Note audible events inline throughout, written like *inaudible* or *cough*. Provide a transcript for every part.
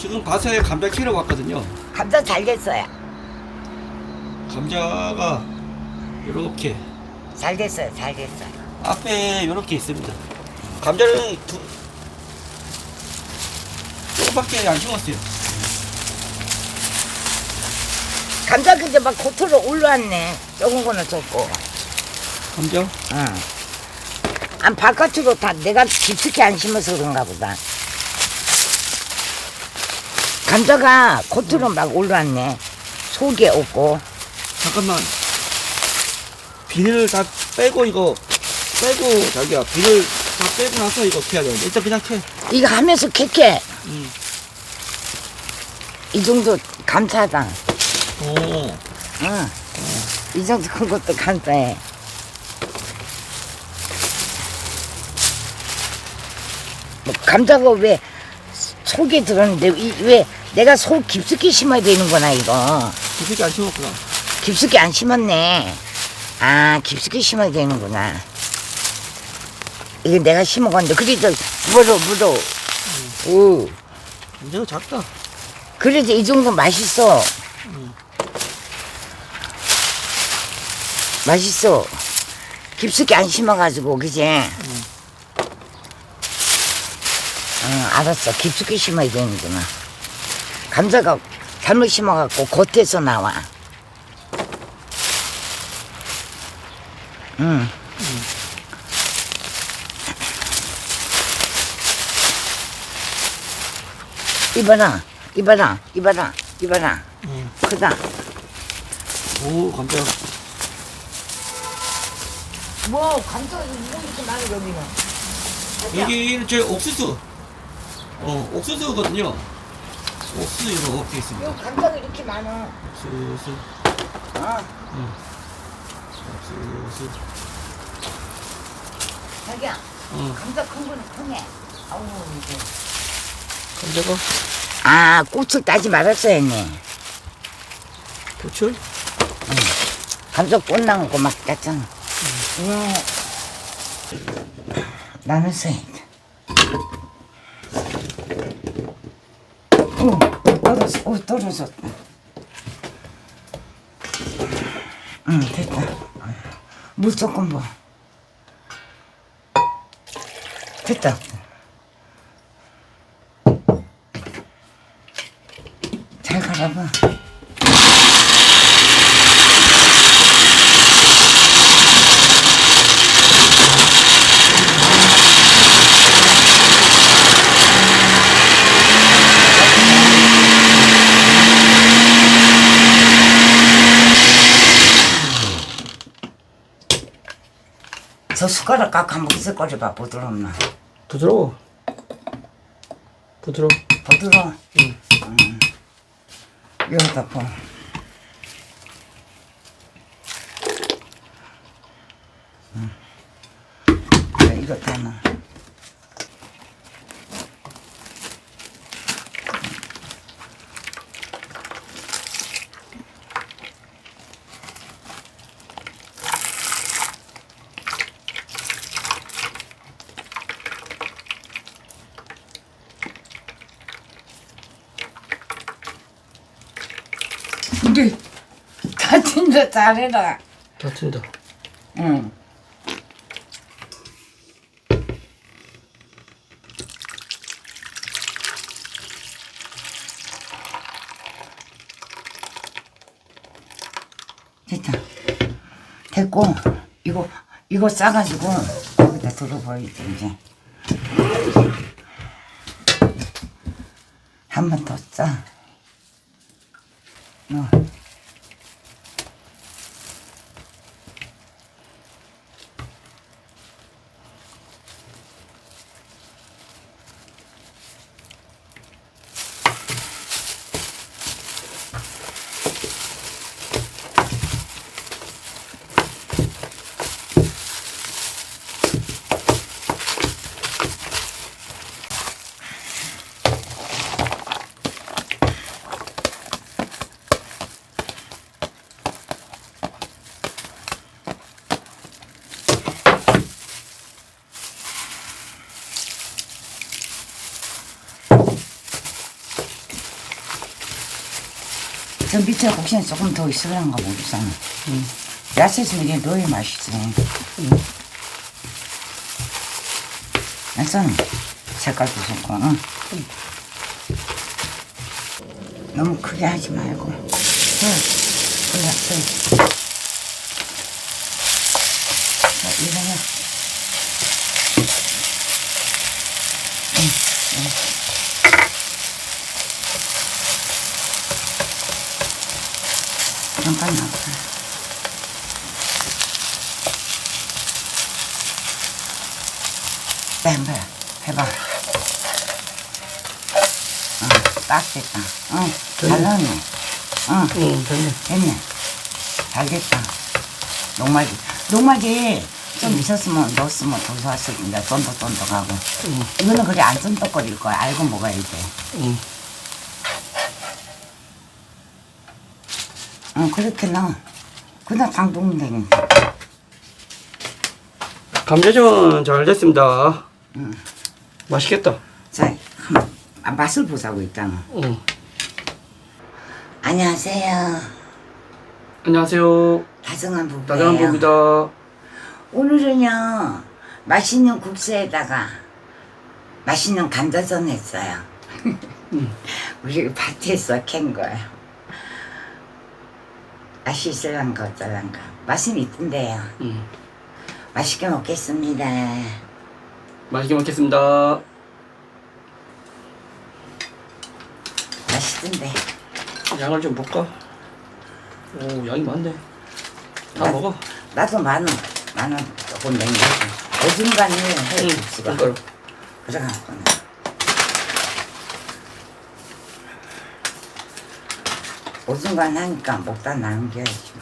지금 밭에 감자 키러 왔거든요. 감자 잘 됐어요. 감자가 이렇게 잘 됐어요. 잘 됐어요. 앞에 이렇게 있습니다. 감자는 두 조금밖에 안 심었어요. 감자 그제 막 겉으로 올라왔네. 적은 거는 적고. 감자? 응. 안 바깥으로 다 내가 깊숙이 안 심어서 그런가 보다. 감자가 겉으로 막 올라왔네. 속에 없고. 잠깐만. 비늘 다 빼고 이거 빼고 자기야 비늘 다 빼고 나서 이거 캐야 되는데 일단 그냥 캐. 이거 하면서 캐캐. 음. 이 정도 감사하다. 오. 응. 이 정도 큰 것도 감사해. 뭐 감자가 왜 속에 들었는데 이- 왜 내가 속 깊숙이 심어야 되는구나 이거. 깊게 안 심었구나. 깊숙이 안 심었네. 아 깊숙이 심어야 되는구나. 이거 내가 심어갔는데 그래도 물어 물어. 오. 감자가 작다. 그래도 이 정도 맛있어. 맛있어. 깊숙이 안 심어가지고, 그지? 응, 알았어. 깊숙이 심어야 되는구나. 감자가 잘못 심어갖고 겉에서 나와. 응. 이봐라, 이봐라, 이봐라, 이봐라. 응. 크다. 오 감자. 뭐, 감자가 이렇게 많이 여기는. 여기는 제 옥수수. 어 옥수수거든요. 옥수수 이렇게 있습니다. 요 감자가 이렇게 많아. 옥수수. 어, 옥수수. 자기야, 어 감자 큰 거는 크네. 아우, 이게. 감자가 아, 꽃을 따지 말았어야 했네. 고철. 감자 꽃 나온 거막 땄잖아. 음. 나는 써야 돼. 어, 떨어졌다. 응, 됐다. 물 조금 뭐. 됐다. 잘 갈아봐. 저 숟가락 깎아 한번 기색거려봐 부드럽나 부드러워. 부드러워. 부드러워 응. 여기다 봐 응. 자, 이거 다넣 어 우리 다 진짜 잘해라 다 튼다. 응. 됐다. 됐고 이거 이거 싸가지고 여기다 들어버리지 이제. 한 번 더 싸. 어. 밑에 곡신이 조금 더 있으란가 모르잖아. 야채는 이게 너무 맛있지. 약간 색깔도 좋고, 응. 너무 크게 하지 말고. 응, 그래, 그래. 자, 이거는. 응, 응. 잠깐만. 해봐, 해봐. 응, 딱 됐다. 응, 잘 나왔네. 응, 응, 됐네. 됐네. 잘 됐다. 녹말기. 녹말기 좀 있었으면 넣었으면 더 좋았을 텐데, 쫀득쫀득하고. 응, 이거는 그래 안 쫀득거릴 거야. 알고 먹어야 돼. 응. 응, 그렇게 넣어. 그냥 당 녹으면 되니까. 감자전 잘 됐습니다. 응. 맛있겠다. 자, 한번 아, 맛을 보자고 일단은. 응. 안녕하세요. 안녕하세요. 다정한 부부예요. 나정한 부입니다. 오늘은요 맛있는 국수에다가 맛있는 감자전 했어요. *laughs* 우리 밭에서 캔 거예요. 맛이 있을란가 어쩌란가 맛은 있던데요. 응. 맛있게 먹겠습니다. 맛있게 먹겠습니다. 맛있던데. 양을 좀 볼까? 오, 양이 많네. 다 나- 먹어. 나도 만원 만원 조금 냉겨서 어중간에 해 응, 국수가 그러니까요. 그래갖고 어중간 하니까 먹다 남겨야지.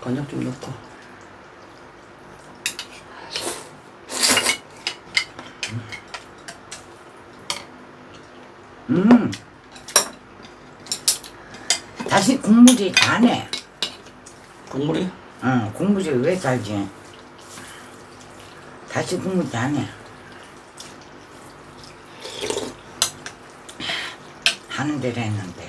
간장 좀 넣고. 음. 다시 국물이 다네. 국물이? 응, 국물이 왜 달지? 다시 국물이 다네. 하는 대로 했는데.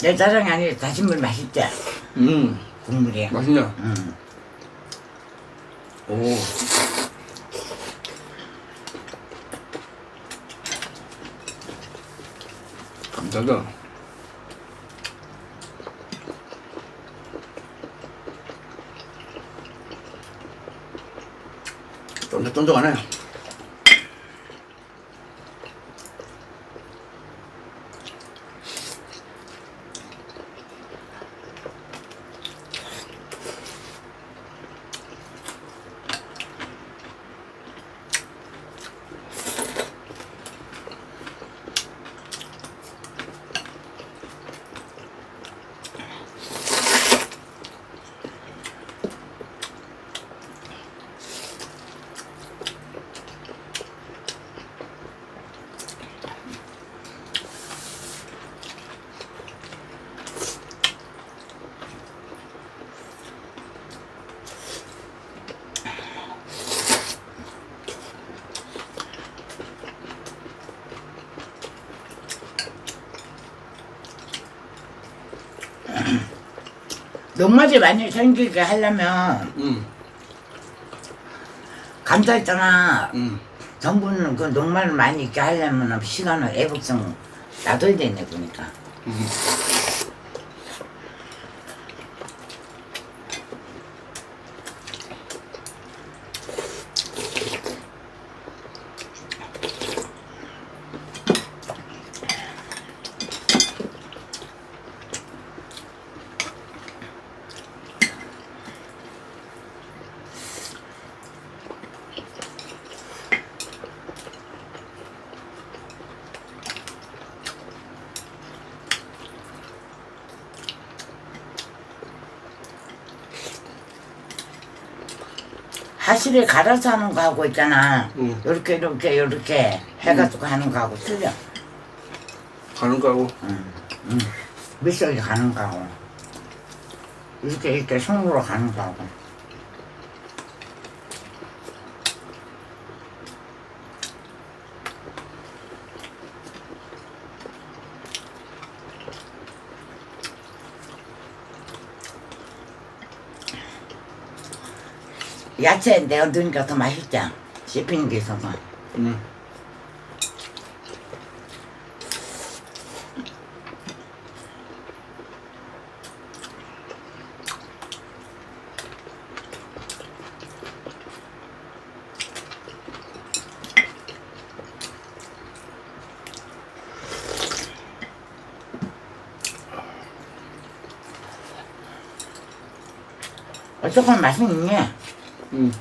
내 자랑이 아니라 다시물 맛있지? 음, 국물이. 맛있냐? 응. 오. 감자다. 쫀득쫀득하네. 녹맛이 많이 생기게 하려면 음, 감자 있잖아. 음. 전분은 그 녹말을 많이 있게 하려면 시간을 애국성 놔둬야 되네 보니까. 하실에 갈아서 하는 거 하고 있잖아. 응. 요렇게 이렇게 이렇게 해가지고 하는 거 하고 틀려. 가는 거하고. 밑속에 가는 거 하고 이렇게 이렇게 손으로 가는 거 하고. 야채 내가 넣으니까 더 맛있잖아. 씹히는 게 있어서. 응. 어쩌면 맛있니? 응.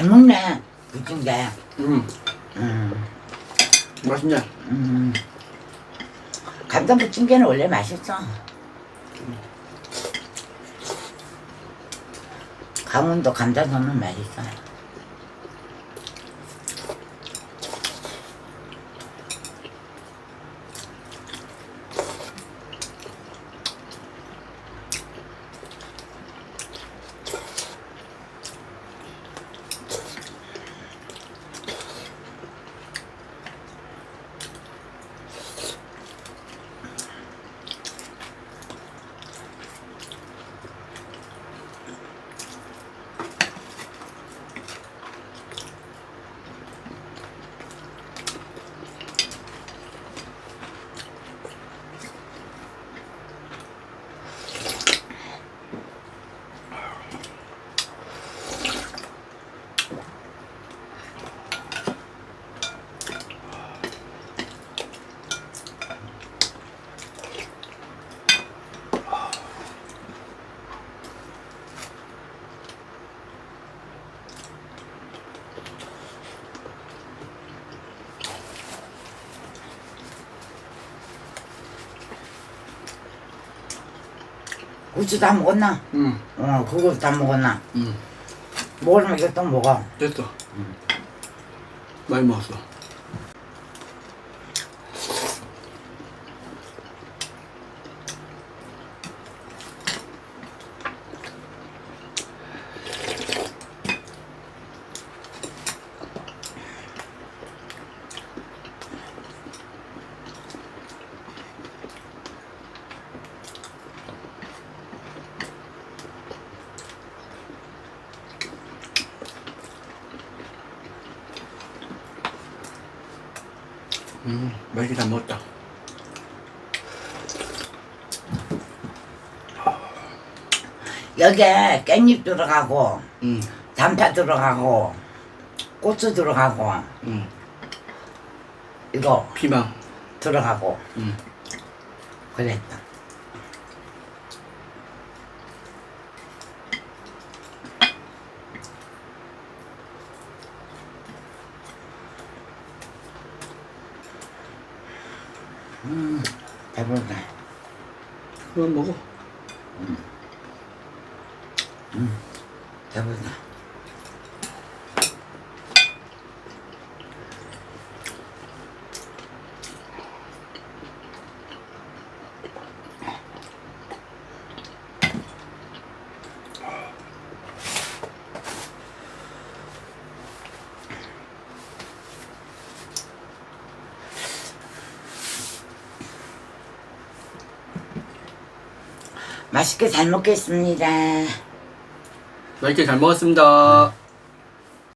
잘 먹네. 게. 응. 음, 맛있냐? 음. 감자 부침개는 원래 맛있어. 강원도 감자전은 맛있어. 고추 다 먹었나? 응, 어, 그거 다 먹었나? 응. 먹으면 또 먹어. 됐어. 많이 먹었어. 잘 먹었다. 여기에 깻잎 들어가고, 응, 단파 들어가고, 고추 들어가고, 응. 이거 피망. 들어가고, 응. 그랬다. 음, 배부르다. 그만 먹어. 배부르다. 맛있게 잘 먹겠습니다. 맛있게 잘 먹었습니다.